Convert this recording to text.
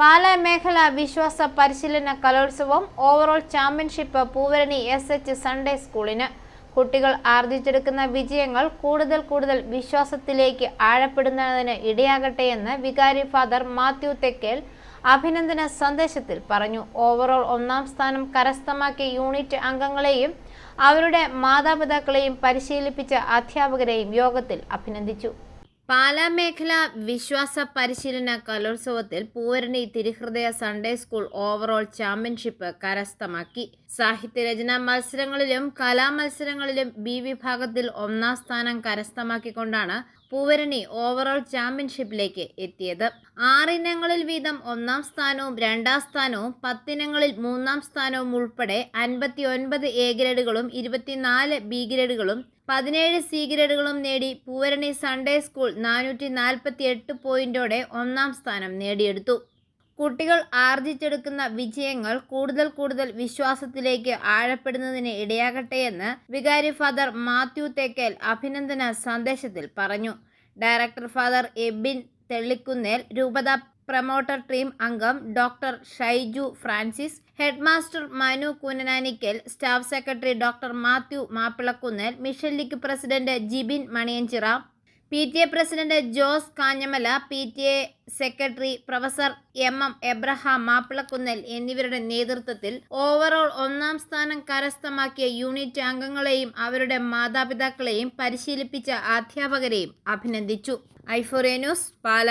പാലാ മേഖല വിശ്വാസ പരിശീലന കലോത്സവം overall championship Poovarani S H Sunday സ്കൂളിന് കുട്ടികൾ ആർജിച്ചെടുക്കുന്ന വിജയങ്ങൾ കൂടുതൽ കൂടുതൽ വിശ്വാസത്തിലേക്ക് ആഴപ്പെടുന്നതിന് ഇടയാകട്ടെ എന്ന് വികാരി ഫാദർ മാത്യു തെക്കേൽ അഭിനന്ദന സന്ദേശത്തിൽ പറഞ്ഞു. ഓവറോൾ ഒന്നാം സ്ഥാനം കരസ്ഥമാക്കിയ യൂണിറ്റ് അംഗങ്ങളെയും അവരുടെ മാതാപിതാക്കളെയും പരിശീലിപ്പിച്ച അധ്യാപകരെയും യോഗത്തിൽ അഭിനന്ദിച്ചു. പാലാ മേഖല വിശ്വാസ പരിശീലന കലോത്സവത്തിൽ പൂവരണി തിരുഹൃദയ സൺഡേ സ്കൂൾ ഓവറോൾ ചാമ്പ്യൻഷിപ്പ് കരസ്ഥമാക്കി. സാഹിത്യരചനാ മത്സരങ്ങളിലും കലാമത്സരങ്ങളിലും ബി വിഭാഗത്തിൽ ഒന്നാം സ്ഥാനം കരസ്ഥമാക്കിക്കൊണ്ടാണ് പൂവരണി ഓവറോൾ ചാമ്പ്യൻഷിപ്പിലേക്ക് എത്തിയത്. ആറിനങ്ങളിൽ വീതം ഒന്നാം സ്ഥാനവും രണ്ടാം സ്ഥാനവും പത്തിനങ്ങളിൽ മൂന്നാം സ്ഥാനവും ഉൾപ്പെടെ അൻപത്തി ഒൻപത് എ ഗ്രേഡുകളും ഇരുപത്തിനാല് ബി ഗ്രേഡുകളും പതിനേഴ് സി ഗ്രേഡുകളും നേടി പൂവരണി സൺഡേ സ്കൂൾ നാനൂറ്റി നാൽപ്പത്തി എട്ട് പോയിന്റോടെ ഒന്നാം സ്ഥാനം നേടിയെടുത്തു. കുട്ടികൾ ആർജിച്ചെടുക്കുന്ന വിജയങ്ങൾ കൂടുതൽ കൂടുതൽ വിശ്വാസത്തിലേക്ക് ആഴപ്പെടുന്നതിന് ഇടയാകട്ടെയെന്ന് വികാരി ഫാദർ മാത്യു തേക്കൽ അഭിനന്ദന സന്ദേശത്തിൽ പറഞ്ഞു. ഡയറക്ടർ ഫാദർ എബിൻ തെള്ളിക്കുന്നേൽ രൂപത പ്രമോട്ടർ ടീം അംഗം doctor Shaiju Francis headmaster Manu Koonananikkal staff secretary doctor Mathew Mappilakkunnel mission league president Jibin Maniyanchira P T A president Jose Kanjamala P T A secretary professor M M Abraham Mappilakkunnel എന്നിവരുടെ നേതൃത്വത്തിൽ overall ഒന്നാം സ്ഥാനം കരസ്ഥമാക്കിയ unit അംഗങ്ങളെയും അവരുടെ മാതാപിതാക്കളെയും പരിശീലിപ്പിച്ച അധ്യാപകരെയും അഭിനന്ദിച്ചു. ഐഫോറിയ ന്യൂസ് പാല.